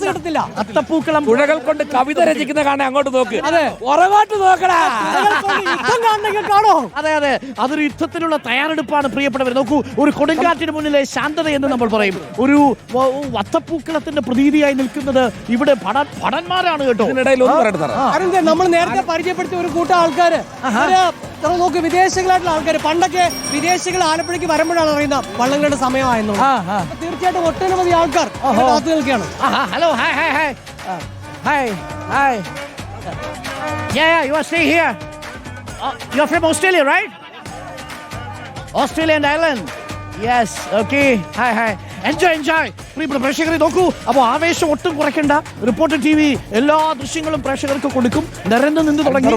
കിട്ടത്തില്ല അത്തപ്പൂക്കളം പുഴകൾ കൊണ്ട് കവിത രചിക്കുന്ന കാണാൻ അങ്ങോട്ട് നോക്ക്. അതെ. ഉറവാട്ട് നോക്കടാ. യുദ്ധം കാണണമെങ്കിൽ കാണോ? അതെ അതെ. അതൊരു യുദ്ധത്തിനുള്ള തയ്യാറെടുപ്പാണ് പ്രിയപ്പെട്ടവർ നോക്കൂ ഒരു കൊടുങ്കാറ്റിന് മുന്നിലെ ശാന്തത എന്ന് നമ്മൾ പറയും. ഒരു വത്തപ്പൂക്കളത്തിന്റെ പ്രതീതിയായി നിൽക്കുന്നത് ഇവിടെ ഭട- ഭടന്മാരാണ് കേട്ടോ. നമ്മൾ നേരത്തെ പരിചയപ്പെടുത്തിയ ഒരു കൂട്ടം ആൾക്കാര്. നമ്മൾ നോക്ക് വിദേശികളായിട്ടുള്ള ആൾക്കാർ പണ്ടൊക്കെ വിദേശികൾ ആലപ്പുഴയ്ക്ക് വരുമ്പോഴാണ് അറിയുന്നത് വള്ളങ്ങളുടെ സമയമായിരുന്നു തീർച്ചയായിട്ടും ഒട്ടനവധി ആൾക്കാർ കാത്തു നിൽക്കുകയാണ് hello hi hi hi hi hi Yeah, yeah, you are staying here. Uh, you're from Australia, right? Australia and Ireland. Yes, okay. Hi, hi. Enjoy, enjoy പ്രിയപ്പെട്ട പ്രേക്ഷകരെ നോക്കൂ. അപ്പോൾ ആവേശം ഒട്ടും കുറയ്ക്കണ്ട. റിപ്പോർട്ടർ ടി വി എല്ലാ ദൃശ്യങ്ങളും പ്രേക്ഷകർക്ക് കൊടുക്കും. നിരന്ന് നിന്ന് തുടങ്ങി?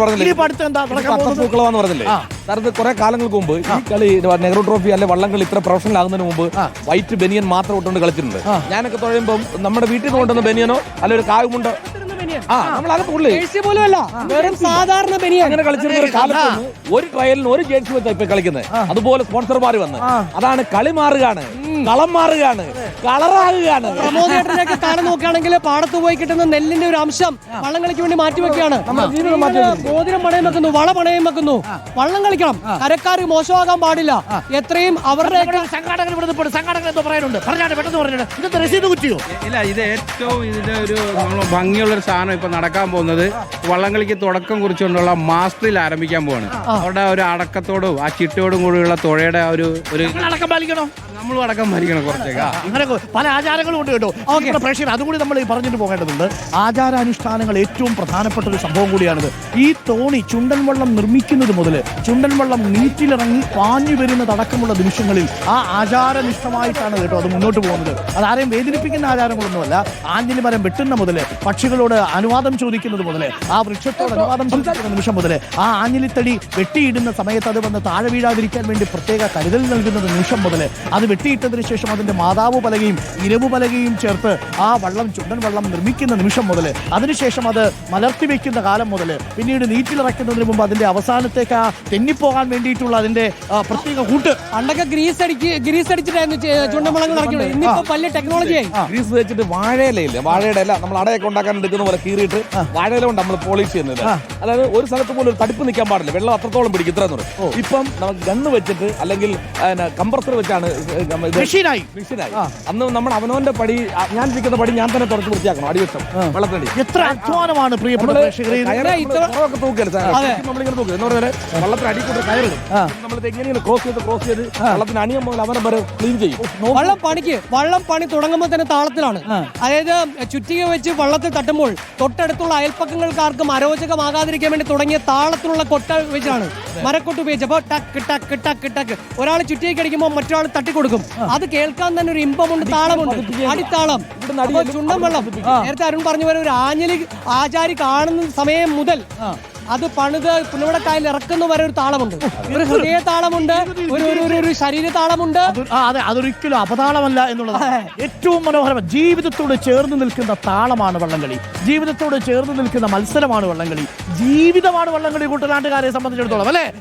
അടുത്ത് എന്താ പറഞ്ഞില്ലേ. സാറത് കുറെ കാലങ്ങൾക്ക് മുമ്പ് ഈ കളി നെഹ്റു ട്രോഫി അല്ലെ വള്ളംകളി ഇത്ര പ്രൊഫഷണൽ ആകുന്നതിന് മുമ്പ് വൈറ്റ് ബനിയൻ മാത്രം ഇട്ടുകൊണ്ട് കളിച്ചിട്ടുണ്ട്. ഞാനൊക്കെ തുഴയുമ്പോൾ നമ്മുടെ വീട്ടിൽ നിന്ന് കൊണ്ടുവന്ന ബനിയനോ അല്ലെ ഒരു കാവുമുണ്ടോ? പോലും അല്ല. വെറും സാധാരണ ബനിയൻ അങ്ങനെ കളിച്ചിരുന്ന ഒരു കാലത്ത് ഒരു ട്രയലിന് ഒരു ജേഴ്സി വെച്ചാ ഇപ്പൊ കളിക്കുന്നത് അതുപോലെ സ്പോൺസർമാർ വന്ന്. അതാണ് കളി മാറുകയാണ്. കളം മാറുകയാണ്. കളറാകുകയാണ് കാണാൻ കാലം നോക്കുകയാണെങ്കിൽ പാടത്ത് പോയി കിട്ടുന്ന നെല്ലിന്റെ ഒരു അംശം വള്ളം കളിക്ക് വേണ്ടി മാറ്റി വെക്കുകയാണ്. മോതിരം പണയം വെക്കുന്നു വള പണയം വെക്കുന്നു. വള്ളം കളിക്കണം. കരക്കാർ മോശമാകാൻ പാടില്ല. എത്രയും അവരുടെ സംഘാടകർ ഇവിടെ നിൽപ്പുണ്ട്. സംഘാടകർ എന്തോ പറയാനുണ്ട്. പറഞ്ഞാട്ടെ പെട്ടെന്ന് പറഞ്ഞിട്ട്. ഇന്നത്തെ രസീത് കുറ്റിയോ? ഇല്ല ഇത് ഏറ്റവും ഇതിന്റെ ഒരു ഭംഗിയുള്ള ഒരു സാധനം ഇപ്പൊ നടക്കാൻ പോകുന്നത് വള്ളംകളിക്ക് തുടക്കം കുറിച്ചുകൊണ്ടുള്ള മാസ്റ്ററിൽ ആരംഭിക്കാൻ പോവാണ്. അവരുടെ ഒരു അടക്കത്തോടും ആ ചിട്ടയോടും കൂടിയുള്ള തുഴയുടെ ഒരു ഒരു അടക്കം പാലിക്കണോ? നമ്മളും അടക്കം കുറച്ചൊക്കെ. അങ്ങനെ പല ആചാരങ്ങളും ഉണ്ട് കേട്ടോ. നമ്മുടെ പ്രേക്ഷകർ അതുകൂടി നമ്മൾ പറഞ്ഞിട്ട് പോകേണ്ടതുണ്ട്. ആചാരാനുഷ്ഠാനങ്ങൾ ഏറ്റവും പ്രധാനപ്പെട്ട ഒരു സംഭവം കൂടിയാണിത്. ഈ തോണി ചുണ്ടൻ വള്ളം നിർമ്മിക്കുന്നത് മുതൽ ചുണ്ടൻ വള്ളം നീറ്റിലിറങ്ങി പാഞ്ഞു വരുന്നതടക്കമുള്ള നിമിഷങ്ങളിൽ ആ ആചാരനിഷ്ഠമായിട്ടാണ് കേട്ടോ അത് മുന്നോട്ട് പോകുന്നത്. ആരെയും വേദനിപ്പിക്കുന്ന ആചാരങ്ങളൊന്നുമല്ല. ആഞ്ഞിലി മരം വെട്ടുന്ന മുതൽ പക്ഷികളോട് അനുവാദം ചോദിക്കുന്നത് മുതൽ ആ വൃക്ഷത്തോട് അനുവാദം ചോദിക്കുന്ന നിമിഷം മുതൽ ആ ആഞ്ഞിലിത്തടി വെട്ടിയിടുന്ന സമയത്ത് അത് വന്ന് താഴെ വീഴാതിരിക്കാൻ വേണ്ടി പ്രത്യേക കരുതൽ നൽകുന്നത് നിമിഷം മുതൽ അത് വെട്ടിയിട്ടതിന് ശേഷം അതിന്റെ മാതാവ് പലകയും ഇരവ് പലകയും ചേർത്ത് ആ വള്ളം ചുണ്ടൻ വള്ളം നിർമ്മിക്കുന്ന നിമിഷം മുതൽ അതിനുശേഷം അത് മലർത്തി വെക്കുന്ന കാലം മുതൽ പിന്നീട് നീറ്റിലിറക്കുന്നതിന് മുമ്പ് അതിന്റെ അവസാനത്തേക്ക് ആ തെന്നിപ്പോകാൻ വേണ്ടിയിട്ടുള്ള അതിന്റെ പ്രത്യേക കൂട്ട്. പണ്ടൊക്കെ ഗ്രീസ് അടിക്ക് ഗ്രീസ് അടിച്ചിട്ടായിരുന്നു ഇന്നിപ്പോ വലിയ ഗ്രീസ് വെച്ചിട്ട് വാഴയിലയില്ല? വാഴയുടെ ഇല നമ്മൾ അടയൊക്കെ ഉണ്ടാക്കാൻ എടുക്കുന്ന പോലെ കീറിയിട്ട് വാഴയില കൊണ്ട് നമ്മൾ പോളിഷ് ചെയ്യുന്നത്. അതായത് ഒരു സ്ഥലത്ത് പോലും ഒരു തടുപ്പ് നിൽക്കാൻ പാടില്ല. വെള്ളം അത്രത്തോളം പിടിക്കും. ഇത്ര ഇപ്പം നമുക്ക് ഗണ്ണ് വെച്ചിട്ട് അല്ലെങ്കിൽ കമ്പ്രസർ വെച്ചാണ് മെഷീനായി മെഷീനായി അന്ന് നമ്മൾ അവനവന്റെ പടി ഞാൻ ഇരിക്കുന്ന പടി ഞാൻ തന്നെ തുറച്ച് വൃത്തിയാക്കണം അടിവശം വെള്ളത്തടി എത്ര അധ്വാനമാണ് പ്രിയപ്പെട്ട പ്രേക്ഷകരെ. ഇത്. കയറ് നമ്മൾ പുറമൊക്കെ തൂക്കുകയല്ല സാറേ. നമ്മളിങ്ങനെ തൂക്കും. എന്ന് പറഞ്ഞാൽ വെള്ളത്തിന് അടി കൂടെ കയറിടും. നമ്മൾ എങ്ങനെയാണ് ക്രോസ് ചെയ്ത് ക്രോസ് ചെയ്ത് വെള്ളത്തിന് അണിയം മുതൽ അവനെ വരെ ക്ലീൻ ചെയ്യും. വള്ളം പണിക്ക് വള്ളം പണി തുടങ്ങുമ്പോൾ തന്നെ താളത്തിലാണ്. അതായത് ചുറ്റിക വെച്ച് വള്ളത്തിൽ തട്ടുമ്പോൾ തൊട്ടടുത്തുള്ള അയൽപ്പക്കങ്ങൾക്ക് ആർക്കും അരോചകമാകാതിരിക്കാൻ വേണ്ടി തുടങ്ങിയ താളത്തിലുള്ള കൊട്ട വെച്ചാണ്. മരക്കൊട്ട് ഉപയോഗിച്ചപ്പോ അപ്പോൾ ടക്ക് ടക്ക് ടക്ക് ടക്ക്. ഒരാൾ ചുറ്റിയൊക്കെ അടിക്കുമ്പോൾ മറ്റൊരാൾ തട്ടിക്കൊടുക്കും. അത് കേൾക്കാൻ തന്നെ ഒരു ഇമ്പമുണ്ട് താളമുണ്ട്. അടിത്താളം. ചുണ്ടൻ വെള്ളം. നേരത്തെ അരുൺ പറഞ്ഞു പോലെ ഒരു ആഞ്ഞലി ആചാരി കാണുന്ന സമയം മുതൽ അത് പണിത് പുന്നവടക്കായൽ ഇറക്കുന്ന വരെ ഒരു താളമുണ്ട്. ഒരു ഹൃദയ താളമുണ്ട് ഒരു ഒരു ഒരു- ഒരു ശരീര താളമുണ്ട്. അതെ അതൊരിക്കലും അപതാളമല്ല എന്നുള്ളത് ഏറ്റവും മനോഹരം ജീവിതത്തോട് ചേർന്ന് നിൽക്കുന്ന താളമാണ് വള്ളംകളി. ജീവിതത്തോട് ചേർന്ന് നിൽക്കുന്ന മത്സരമാണ് വള്ളംകളി. ജീവിതമാണ് വള്ളംകളി കൂട്ടനാട്ടുകാരെ സംബന്ധിച്ചിടത്തോളം അല്ലേ?